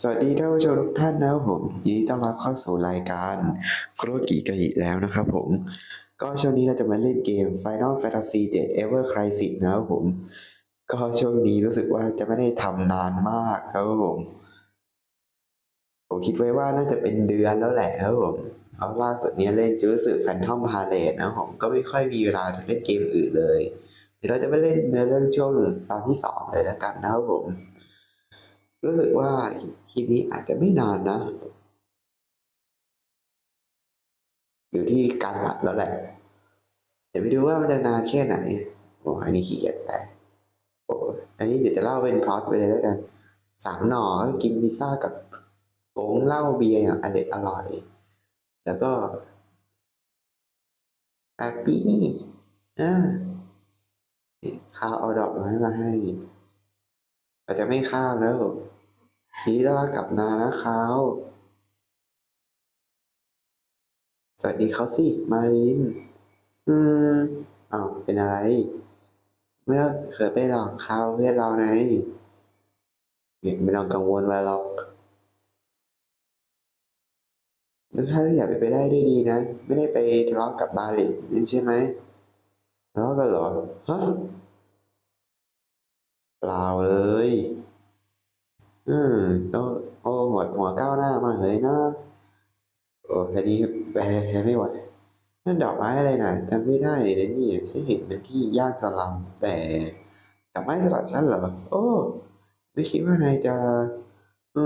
สวัสดีท่านผู้ชมทุกท่านนะครับผมยินดีต้อนรับเข้าสู่รายการโครกิกันอีกแล้วนะครับผม ก็ช่วงนี้เราจะมาเล่นเกม Final Fantasy 7 Ever Crisis นะครับผม ก็ช่วงนี้รู้สึกว่าจะไม่ได้ทำนานมากครับผมผมคิดไว้ว่าน่าจะเป็นเดือนแล้วแหละครับผมเพราะล่าสุดนี้เล่นจูสึ Phantom Palace นะผมก็ไม่ค่อยมีเวลาเล่นเกมอื่นเลยเดี๋ยวเราจะไปเล่นเนื้อเรื่องช่วงตอนที่สองเลยแล้วกันนะครับผม รู้สึกว่า ลิปนี้อาจจะไม่นานนะ อยู่ที่การอัดแล้วแหละ เดี๋ยวไปดูว่ามันจะนานแค่ไหน โอ้อันนี้ขี้เกียจแต่โอ้อันนี้เดี๋ยวจะเล่าเป็นพล็อตไปเลยแล้วกัน สามหน่อก็กินพิซซ่ากับโกงเหล้าเบียร์อย่างอร่อยอร่อย แล้วก็แฮปปี้อ่าข้าวเอาดอกไม้มาให้เราจะไม่ข้ามแล้ว ทีนี้ต้อนรับกลับนานะครับสวัสดีเขาสิ มาริน อืมอ้าวเป็นอะไรเมื่อเคยไปหลอกเขาเพื่อนเราไงเนี่ยไม่ต้องกังวลไปหรอกแล้วถ้าอยากไปไปได้ด้วยดีนะ ไม่ได้ไปทะเลาะกับบาลินี่ใช่ไหมทะเลาะกันเหรอ ฮะ เปล่าเลย อืมก็โอ้หัวหัวก้าวหน้ามากเลยนะ โอ้แค่นี้แพ้แพ้ไม่ไหวนั่นดอกไม้อะไรน่ะจำไม่ได้เลยนี่ฉันเห็นมันที่ย่านสลัมแต่ดอกไม้สลับฉันเหรอ โอ้ ไม่คิดว่านายจะ อื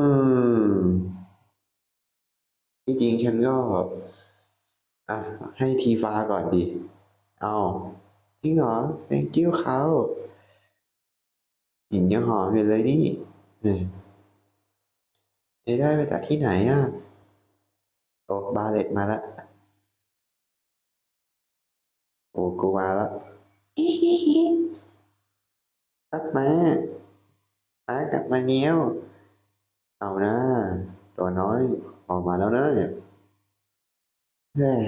มที่จริงฉันก็ อะ ให้ทีฟ้าก่อนดิเอาจริงเหรอ thank you เขาหินยังหอมอยู่เลยนี่ เออได้มาจากที่ไหนอะ โอ้บาเลตมาแล้วโอ้กูมาแล้วตัดมามากลับมาเงี้ยว เอานะ ตัวน้อยออกมาแล้วนะเนี่ยเฮ้ย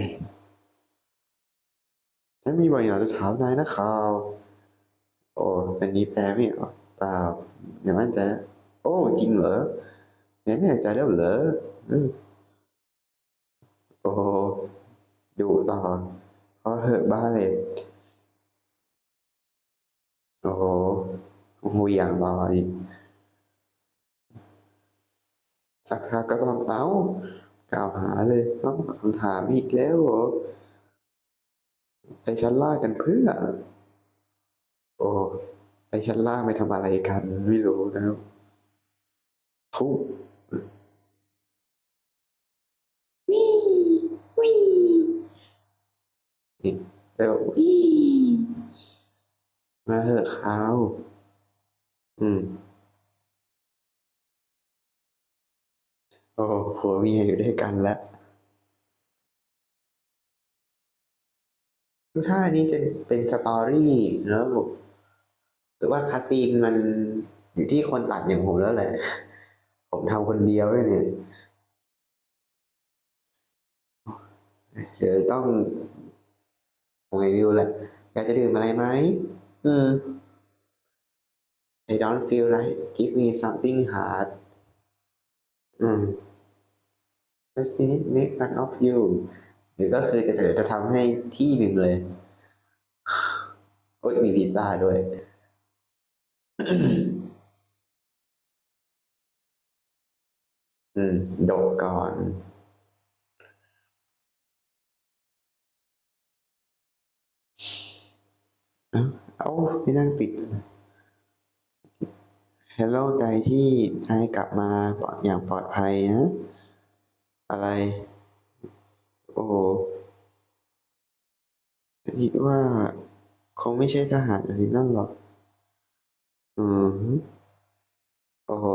ฉันมีบางอย่างจะถามนายนะข่าว โอ้เป็นนี้แปลไม่ออกเปล่าอย่ามั่นใจนะ โอ้ จริงเหรองั้น แน่ใจแล้วเหรออืมโอ้ดูต่อเพราะเหอะบ้าเลยโอ้โหโอ้โหอย่างรออีกสักพักก็ต้องเอากล่าวหาเลยต้องคำถามอีกแล้วเหรอไปชั้นล่ากันเพื่อ โอ้ไปชั้นล่างไปทำอะไรกัน ไม่รู้นะครับทุบ วินี่แล้ววิมาเถอะเขาอืม โอ้หผัวเมียอยู่ด้วยกันแล้วดูท่านี้จะเป็นสตอรี่แล้วผมหรือว่าคาซีนมันอยู่ที่คนตัดอย่างผมแล้วแหละ ผมทำคนเดียวด้วยเนี่ย เดี๋ยวต้องยังไงวิวแหละอยากจะดื่มอะไรไหมอืม I don't feel like give me something hard อืม Let's see make fun of you หรือก็คือจะจะจะทำให้ที่หนึ่งเลยโอ้ยมีพิซซ่าด้วย อืม ดกก่อน เอ้าเอ้าไม่นั่งติดฮัลโหลใจที่นายกลับมาอย่างปลอดภัยนะอะไร โอ้คิดว่าคงไม่ใช่ทหารอะไรนั่นหรอก อืมโอ้โห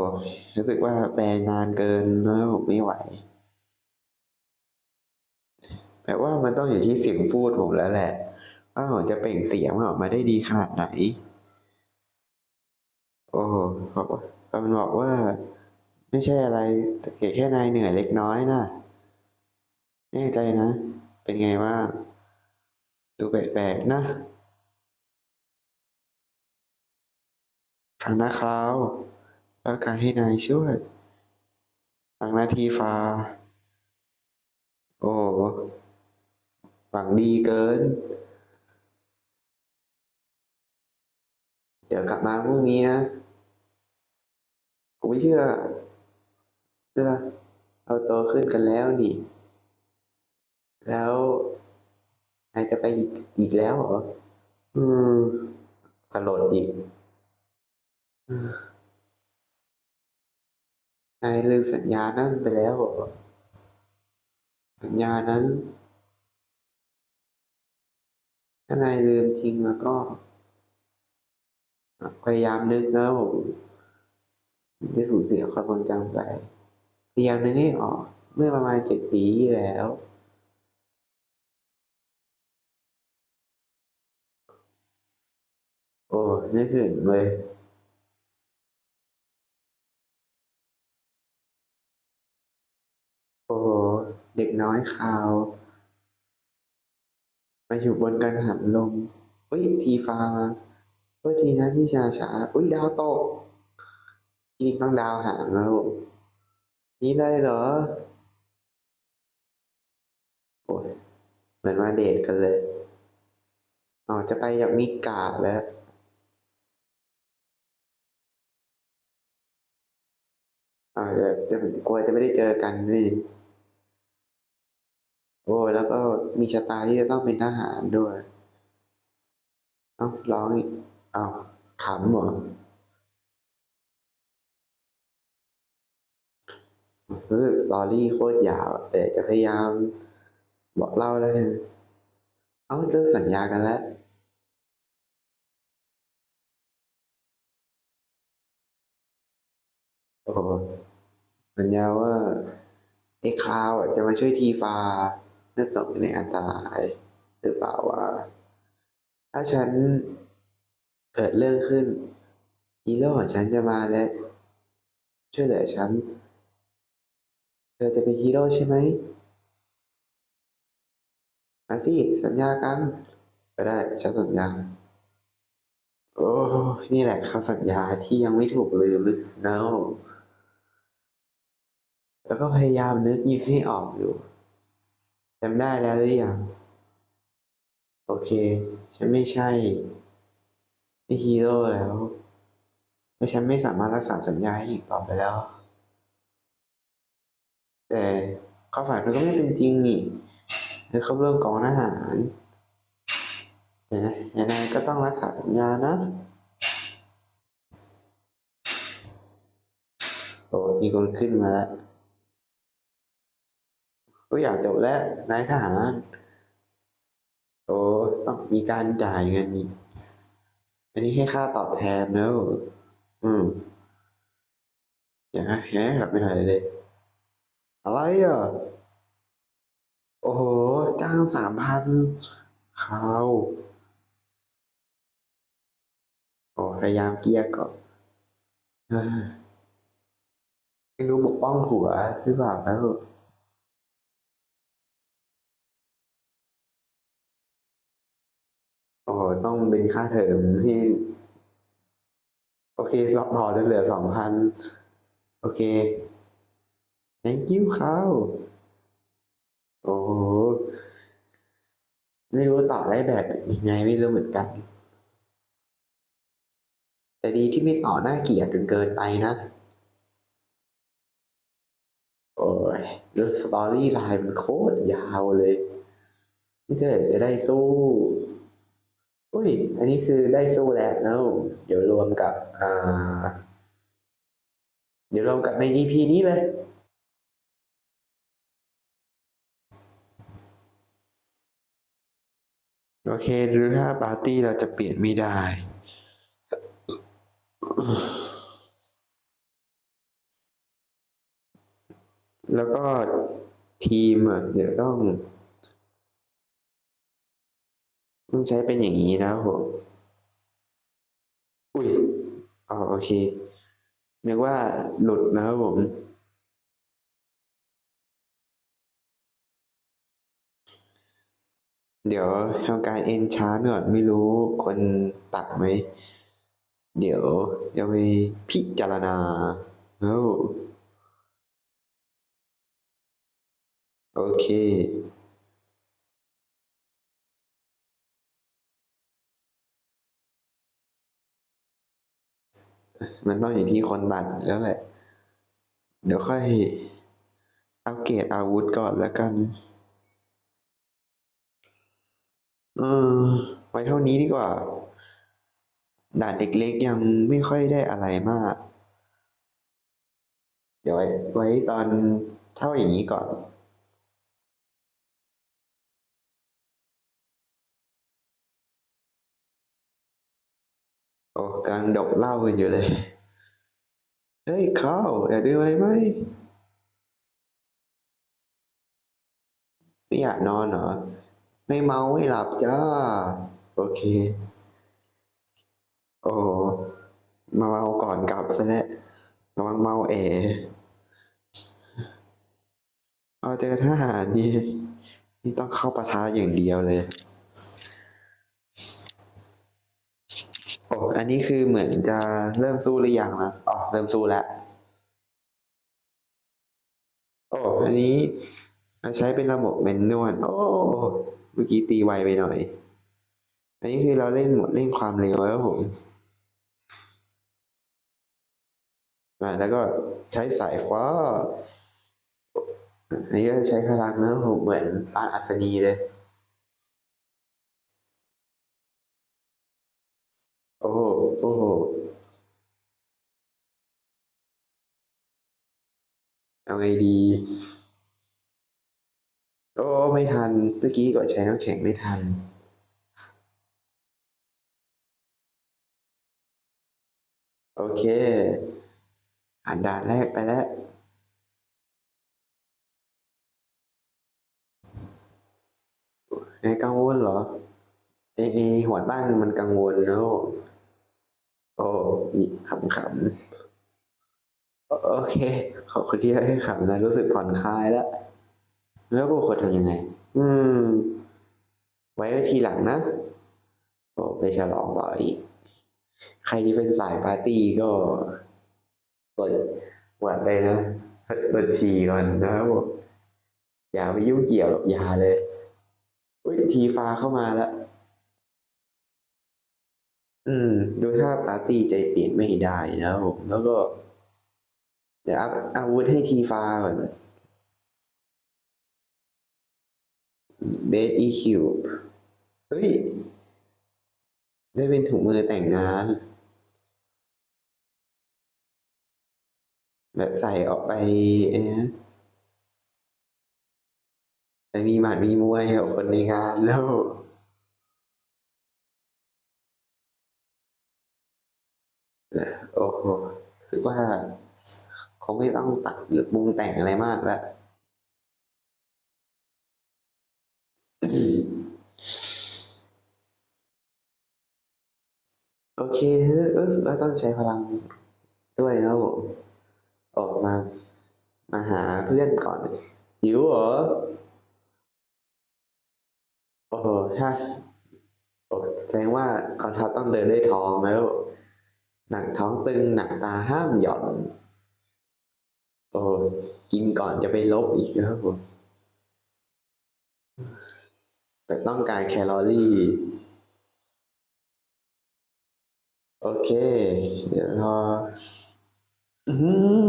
รู้สึกว่าแปลนานเกินแล้วผมไม่ไหว แปลว่ามันต้องอยู่ที่เสียงพูดผมแล้วแหละ ว่าผมจะเปล่งเสียงออกมาได้ดีขนาดไหน โอ้โหบอกว่ามันบอกว่า ไม่ใช่อะไรแต่แค่นายเหนื่อยเล็กน้อยนะแน่ใจนะ เป็นไงว่า ดูแปลกๆนะฟังนะครับแล้วการให้นายช่วยบางนาทีฟ้า โอ้หวังดีเกิน เดี๋ยวกลับมาพรุ่งนี้นะ กูไม่เชื่อเชื่อเราโตขึ้นกันแล้วนี่ แล้วนายจะไปอีกอีกแล้วเหรอ อืมสลดอีกนายลืมสัญญานั่นไปแล้วเหรอ สัญญานั้น ถ้านายลืมจริงแล้วก็ พยายามนึกนะผมจะสูญเสียความทรงจำไป พยายามนึกให้ออก เมื่อประมาณเจ็ดปีที่แล้ว โอ้นึกถึงเลยโอ้โหเด็กน้อยคาว มาอยู่บนกังหันลมอุ้ย ทีฟ้ามา โอ้ยทีนะที่ชาช้าอุ้ยดาวตกทีนี้ต้องดาวหางแล้วนี่ได้เหรอ โอ้ยเหมือนมาเดทกันเลยอ๋อจะไปจากมิกาแล้วอ่าจะจะกลัวจะไม่ได้เจอกันนี่โอ้แล้วก็มีชะตาที่จะต้องเป็นทหารด้วย เอ้าร้องอีก อ้าวขำเหรอรู้สึกสตอรี่โคตรยาว แต่จะพยายามบอกเล่าแล้วกัน เอาเลิกสัญญากันแล้วโอ้โหสัญญาว่าไอ้คลาวจะมาช่วยทีฟาเมื่อตกอยู่ในอันตราย หรือเปล่าวะถ้าฉัน เกิดเรื่องขึ้น ฮีโร่ของฉันจะมาและช่วยเหลือฉัน เธอจะเป็นฮีโร่ใช่ไหมมาสิ สัญญากัน ก็ได้ ฉันสัญญา โอ้ นี่แหละคำสัญญาที่ยังไม่ถูกลืมเนาแล้วก็พยายามนึกยิบให้ออกอยู่จำได้แล้วหรือยัง โอเค ฉันไม่ใช่ ไอฮีโร่แล้วเพราะฉันไม่สามารถรักษาสัญญาให้อีกต่อไปแล้ว แต่ความฝันมันก็ไม่เป็นจริงนี่เธอเข้าร่วมกองทหารแต่นะยังไงก็ต้องรักษาสัญญานะโอ้มีคนขึ้นมาแล้วก็อยากจบแล้วนายทหาร โอ้ต้องมีการจ่ายเงินนี่ อันนี้ให้ค่าตอบแทนเนอะอืมอย่าแฮะกับไปหน่อยเลย อะไรอะ โอ้โห จ้างสามพันเขาโอ้พยายามเกลี้ยกล่อมไม่รู้ปกป้องผัวหรือเปล่าแล้ว โอ้โหต้องเป็นค่าเทอมที่ โอเคสอบต่อจะเหลือสองพันโอเค thank you เขาโอ้โหไม่รู้ต่อได้แบบยังไงไม่รู้เหมือนกัน แต่ดีที่ไม่ต่อหน้าเกลียดจนเกินไปนะ โอ้ยดูสตอรี่ไลน์มันโคตรยาวเลยนี่เกิดจะได้สู้ อุ้ย อันนี้คือได้สู้แล้วนะเดี๋ยวรวมกับ อ่า เดี๋ยวรวมกับใน EP นี้เลย โอเค หรือถ้าปาร์ตี้เราจะเปลี่ยนไม่ได้ แล้วก็ทีมอะ เดี๋ยวต้อง ต้องใช้เป็นอย่างนี้นะครับผม อุ้ย อ๋อโอเค นึกว่าหลุดนะครับผม เดี๋ยวทำการเอนชาร์ก่อนไม่รู้คนตัดไหม เดี๋ยวจะไปพิจารณาแล้วโอเค มันต้องอยู่ที่คนตัดแล้วแหละ เดี๋ยวค่อยอัปเกรดอาวุธก่อนแล้วกัน เออไว้เท่านี้ดีกว่า ด่านเล็กๆยังไม่ค่อยได้อะไรมาก เดี๋ยวไว้ไว้ตอนเท่าอย่างนี้ก่อน โอ้กำลังดกเหล้ากันอยู่เลย เฮ้ยคราวอยากดื่มอะไรไหมไม่อยากนอนเหรอ ไม่เมาไม่หลับจ้า โอเค โอ้มาเมาก่อนกลับซะแล้วระวังเมาเอเอาเจอทหารนี่นี่ต้องเข้าปะทะอย่างเดียวเลย อันนี้คือเหมือนจะเริ่มสู้หรือยังนะอ๋อเริ่มสู้แล้ว โอ้อันนี้ใช้เป็นระบบเมนนวลโอ้เมื่อกี้ตีไวไปหน่อย อันนี้คือเราเล่นหมดเล่นความเร็วแล้วผมอ่าแล้วก็ใช้สายฟ้าอันนี้ก็ใช้พลังนะผมเหมือนปานอัศนีเลย โอ้โหโอ้โหเอาไงดี โอ้ ไม่ทัน เมื่อกี้กดใช้น้ำแข็งไม่ทัน โอเค อ่านด่านแรกไปแล้วไอ้กังวลเหรอไอ้ไอ้หัวตั้งมันกังวลแล้ว โอ้ยขำขำโอเค ขอบคุณที่ให้ขำนะ รู้สึกผ่อนคลายแล้ว แล้วกูควรทำยังไง อืม ไว้ทีหลังนะ โอ้ไปฉลองต่ออีกใครที่เป็นสายปาร์ตี้ก็เปิดหวัดเลยนะเปิดฉี่ก่อนนะครับผมอย่าไปยุ่งเกี่ยวกับยาเลย อุ้ยทีฟ้าเข้ามาแล้ว อืม โดูถ้าปาร์ตี้ใจเปลี่ยนไม่ได้นะครับผมแล้วก็ เดี๋ยวอัพอาวุธให้ทีฟ้าก่อนเบสอีคิวเฮ้ย ได้เป็นถุงมือแต่งงาน แบบใส่ออกไปเอ๊ะไปมีหมัดมีมวยกับคนในงานแล้ว โอ้โหสึกว่าคงไม่ต้องตัดหรือปรุงแต่งอะไรมากแล้วโอเครู้สึกว่าต้องใช้พลังด้วยนะผมออกมามาหาเพื่อนก่อนหิวเหรอโอ้โหถ้าโอ้แสดงว่าก่อนทัพต้องเดินด้วยท้องแล้ว หนักท้องตึงหนักตาห้ามหย่อน โอ้กินก่อนจะไปลบอีกนะครับผมแต่ต้องการแคลอรี่ โอเค เดี๋ยวรออืม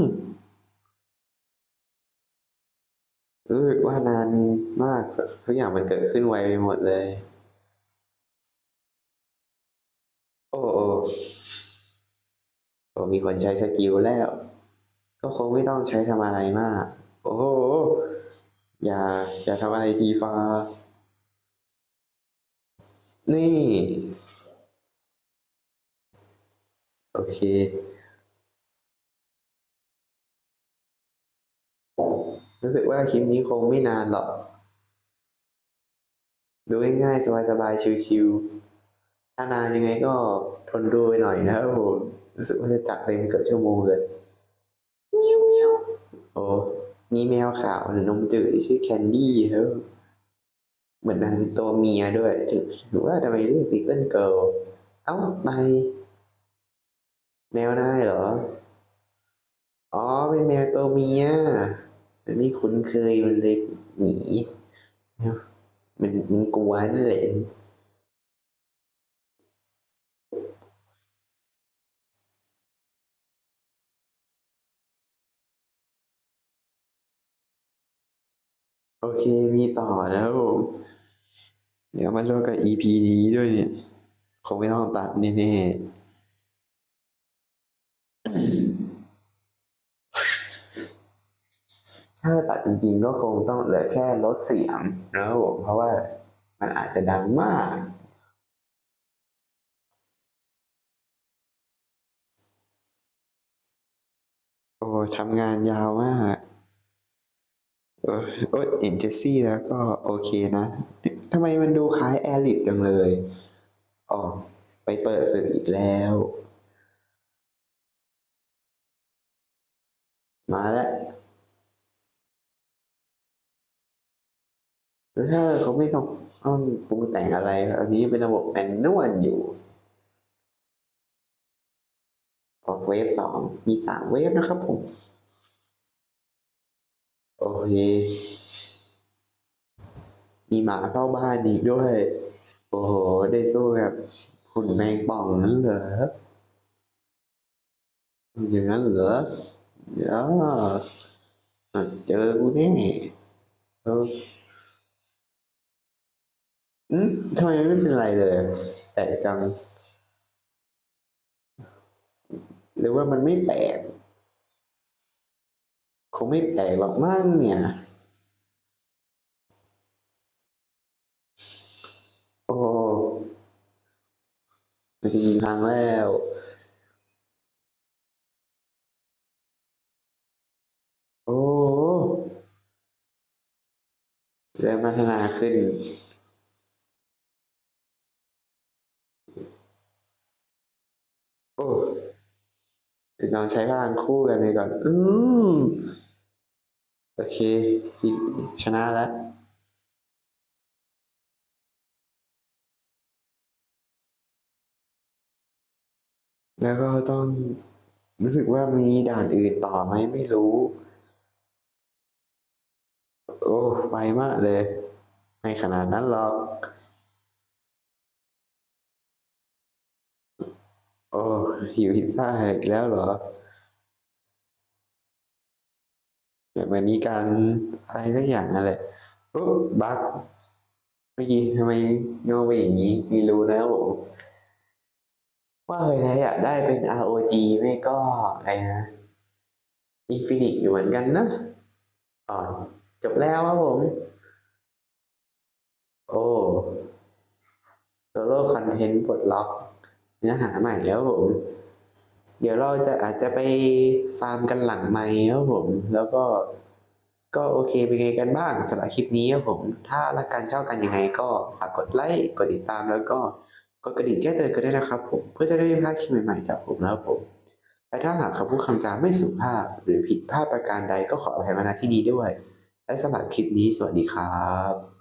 รู้สึกว่านานมากทุกอย่างมันเกิดขึ้นไวไปหมดเลย โอ้โอ้ โอ้มีคนใช้สกิลแล้ว ก็คงไม่ต้องใช้ทำอะไรมาก โอ้โห อย่าอย่าทำอะไรทีฟ้า นี่ โอเค รู้สึกว่าคลิปนี้คงไม่นานหรอก ดูง่ายๆสบายๆชิวๆถ้านานยังไงก็ทนดูไปหน่อยนะครับผม รู้สึกว่าจะจัดเต็มเกือบชั่วโมงเลยเมียวเมียวโอ้มีแมวขาวหรือนมจืดที่ชื่อแคนดี้ครับเหมือนนางตัวเมียด้วยหรือว่าทำไมเรียกลิตเติ้ลเกิลเอ้าไปแมวนายเหรอ อ๋อ เป็นแมวตัวเมียเอมันไม่คุ้นเคยมันเลยหนี มันมันกลัวนั่นแหละ โอเคมีต่อนะครับผมเดี๋ยวมาเริ่มกับ EP นี้ด้วยเนี่ย คงไม่ต้องตัดแน่ๆถ้าตัดจริงๆก็คงต้องเหลือแค่ลดเสียงนะครับผมเพราะว่ามันอาจจะดังมากโอ้ทำงานยาวมาก เออโอ้ยเห็นเจสซี่แล้วก็โอเคนะทำไมมันดูคล้ายแอลิทจังเลยอ๋อไปเปิดสื่ออีกแล้ว มาแล้วแล้วถ้าเขาไม่ต้องต้องปรุงแต่งอะไร อันนี้เป็นระบบแมนนวลอยู่ออกเวฟสองมีสามเวฟนะครับผม โอเค มีหมาเฝ้าบ้านอีกด้วย โอ้โห ได้สู้กับหุ่นแมงป่องนั้นเหรอ อย่างนั้นเหรอเดี๋ยวเจอกูแน่เอออืมทำไมไม่เป็นไรเลยแต่จัง หรือว่ามันไม่แปลก งไม่แปลกหรอกมั้งเนี่ย โอ้มันจะยิงพังแล้วโอ้เริ่มพัฒนาขึ้นโอ้เดี๋ยวลองใช้พลังคู่กันไปก่อน อืม โอเคชนะแล้วแล้วก็ต้องรู้สึกว่ามีด่านอื่นต่อไหมไม่รู้ โอ้ไวมากเลย ไม่ขนาดนั้นหรอก โอ้หิวพิซซ่าอีกแล้วเหรอ แบบมันมีการอะไรสักอย่างอะไรโอ้บั๊กเมื่อกี้ทำไมโยไปอย่างนี้มีรู้แล้วผมว่าเลยนะอยากได้เป็น ROG ไม่ก็อะไรนะ Infinix อยู่เหมือนกันนะอ๋อจบแล้วครับผม โอ้โซโล่คอนเทนต์ปลดล็อกเนื้อหาใหม่แล้วผม เดี๋ยวเราจะอาจจะไปฟาร์มกันหลังไมค์ครับผม แล้วก็ก็โอเคเป็นไงกันบ้างสำหรับคลิปนี้ครับผม ถ้ารักกันชอบกันยังไงก็ฝากกดไลค์กดติดตามแล้วก็กดกระดิ่งแจ้งเตือนกันด้วยนะครับผม เพื่อจะได้ไม่พลาดคลิปใหม่ๆจากผมนะครับผมและถ้าหากคำพูดคำจาไม่สุภาพหรือผิดพลาดประการใดก็ขออภัยมาณที่นี้ด้วย และสำหรับคลิปนี้สวัสดีครับ